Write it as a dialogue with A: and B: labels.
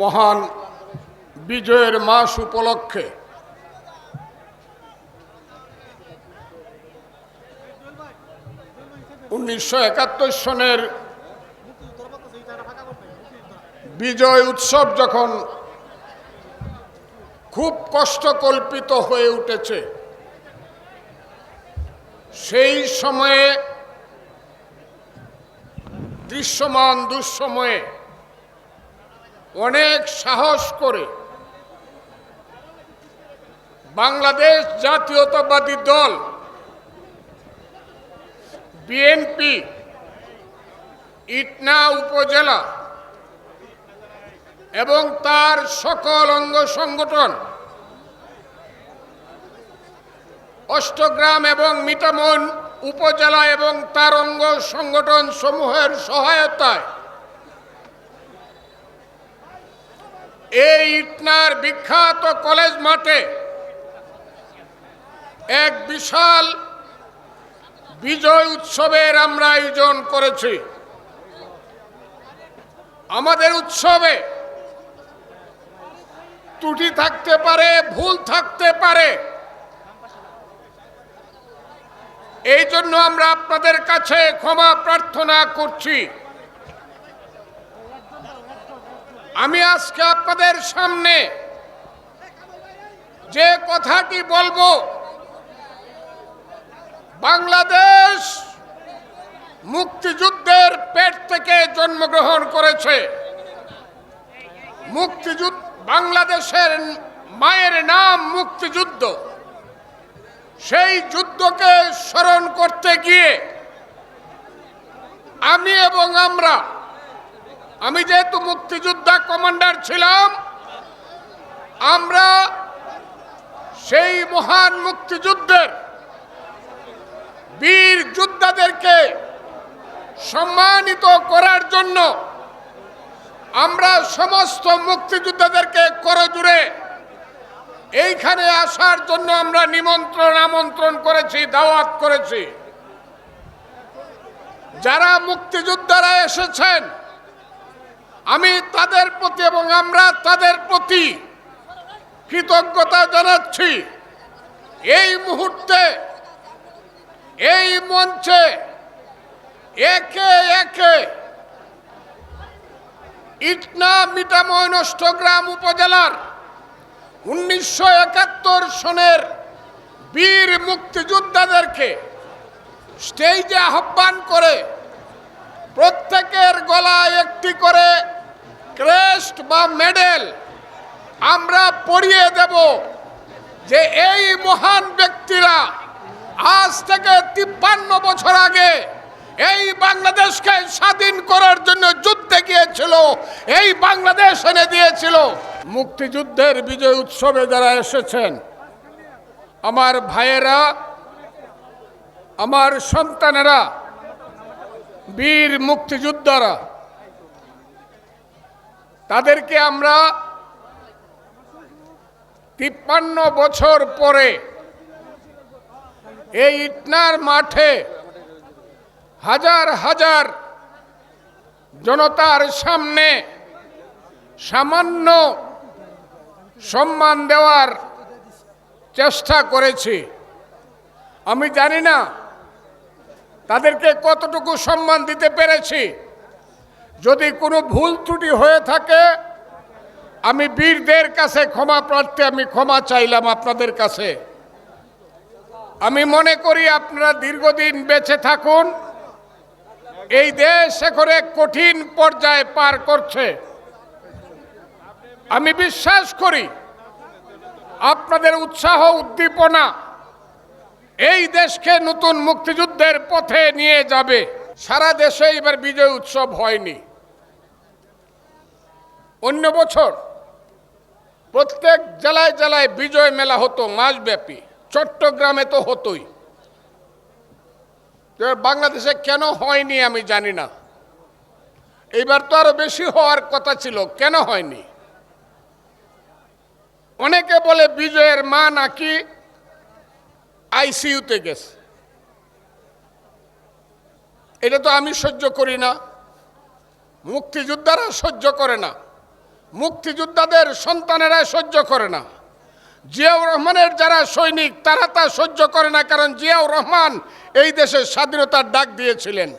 A: মহান বিজয়ের মাস উপলক্ষে উনিশশো একাত্তর সনের বিজয় উৎসব যখন খুব কষ্টকল্পিত হয়ে উঠেছে, সেই সময়ে দৃশ্যমান দুঃসময়ে অনেক সাহস করে বাংলাদেশ জাতীয়তাবাদী দল, বিএনপি, ইটনা উপজেলা এবং তার সকল অঙ্গ সংগঠন, অষ্টগ্রাম এবং মিটামন উপজেলা এবং তার অঙ্গ সংগঠন সমূহের সহায়তায় এই ইটনার বিখ্যাত কলেজ মাঠে এক বিশাল বিজয় উৎসবের আমরা আয়োজন করেছি। আমাদের উৎসবে ত্রুটি থাকতে পারে, ভুল থাকতে পারে। এই জন্য আমরা আপনাদের কাছে ক্ষমা প্রার্থনা করছি। আমি আজকে আপনাদের সামনে যে কথাটি বলব, বাংলাদেশ মুক্তিযুদ্ধের পেট থেকে জন্মগ্রহণ করেছে। মুক্তিযুদ্ধ, বাংলাদেশের মায়ের নাম মুক্তিযুদ্ধ। সেই যুদ্ধকে স্মরণ করতে গিয়ে আমি এবং আমরা আমি যেহেতু মুক্তিযোদ্ধা কমান্ডার ছিলাম, আমরা সেই মহান মুক্তিযুদ্ধের বীর যোদ্ধাদেরকে সম্মানিত করার জন্য আমরা সমস্ত মুক্তিযোদ্ধাদেরকে করজুড়ে এইখানে আসার জন্য আমরা নিমন্ত্রণ, আমন্ত্রণ করেছি, দাওয়াত করেছি। যারা মুক্তিযোদ্ধারা এসেছেন আমি তাদের প্রতি এবং আমরা তাদের প্রতি কৃতজ্ঞতা জানাচ্ছি। এই মুহূর্তে, এই মঞ্চে একে একে ইটনা মিটাময় নষ্টগ্রাম উপজেলার উনিশশো একাত্তর সনের বীর মুক্তিযোদ্ধাদেরকে স্টেজে আহ্বান করে প্রত্যেকের গলায় একটি করে ক্রেস্ট বা মেডেল আমরা পরিয়ে দেব যে এই মহান ব্যক্তিরা আজ থেকে তিপ্পান্ন বছর আগে এই বাংলাদেশকে স্বাধীন করার জন্য যুদ্ধে গিয়েছিল, এই বাংলাদেশ এনে দিয়েছিল। মুক্তিযুদ্ধের বিজয় উৎসবে যারা এসেছেন, আমার ভাইয়েরা, আমার সন্তানেরা, বীর মুক্তিযোদ্ধারা তাদেরকে আমরা তিপ্পান্ন বছর পরে এই ইটনার মাঠে হাজার হাজার জনতার সামনে সামান্য সম্মান দেওয়ার চেষ্টা করেছি। আমি জানি না তাদেরকে কতটুকু সম্মান দিতে পেরেছি। যদি কোনো ভুল ত্রুটি হয়ে থাকে, আমি বীরদের কাছে ক্ষমা প্রার্থী আমি ক্ষমা চাইলাম আপনাদের কাছে। আমি মনে করি আপনারা দীর্ঘদিন বেঁচে থাকুন। এই দেশ এখন কঠিন পর্যায়ে পার করছে। আমি বিশ্বাস করি আপনাদের উৎসাহ, উদ্দীপনা এই দেশকে নতুন মুক্তিযুদ্ধের পথে নিয়ে যাবে। সারা দেশে এবার বিজয় উৎসব হয়নি। অন্য বছর প্রত্যেক জেলায় জেলায় বিজয় মেলা হতো মাসব্যাপী। চট্টগ্রামে তো হতোই। বাংলাদেশে কেন হয়নি আমি জানি না। এইবার তো আরও বেশি হওয়ার কথা ছিল, কেন হয়নি? অনেকে বলে বিজয়ের মা নাকি আইসিইউতে গেছে। এটা তো আমি সহ্য করি না। মুক্তিযোদ্ধারা সহ্য করে না। মুক্তিযোদ্ধাদের সন্তানেরা সহ্য করে না। জিয়াউর রহমানের যারা সৈনিক, তারা তা সহ্য করে না, কারণ জিয়াউর রহমান এই দেশের স্বাধীনতার ডাক দিয়েছিলেন।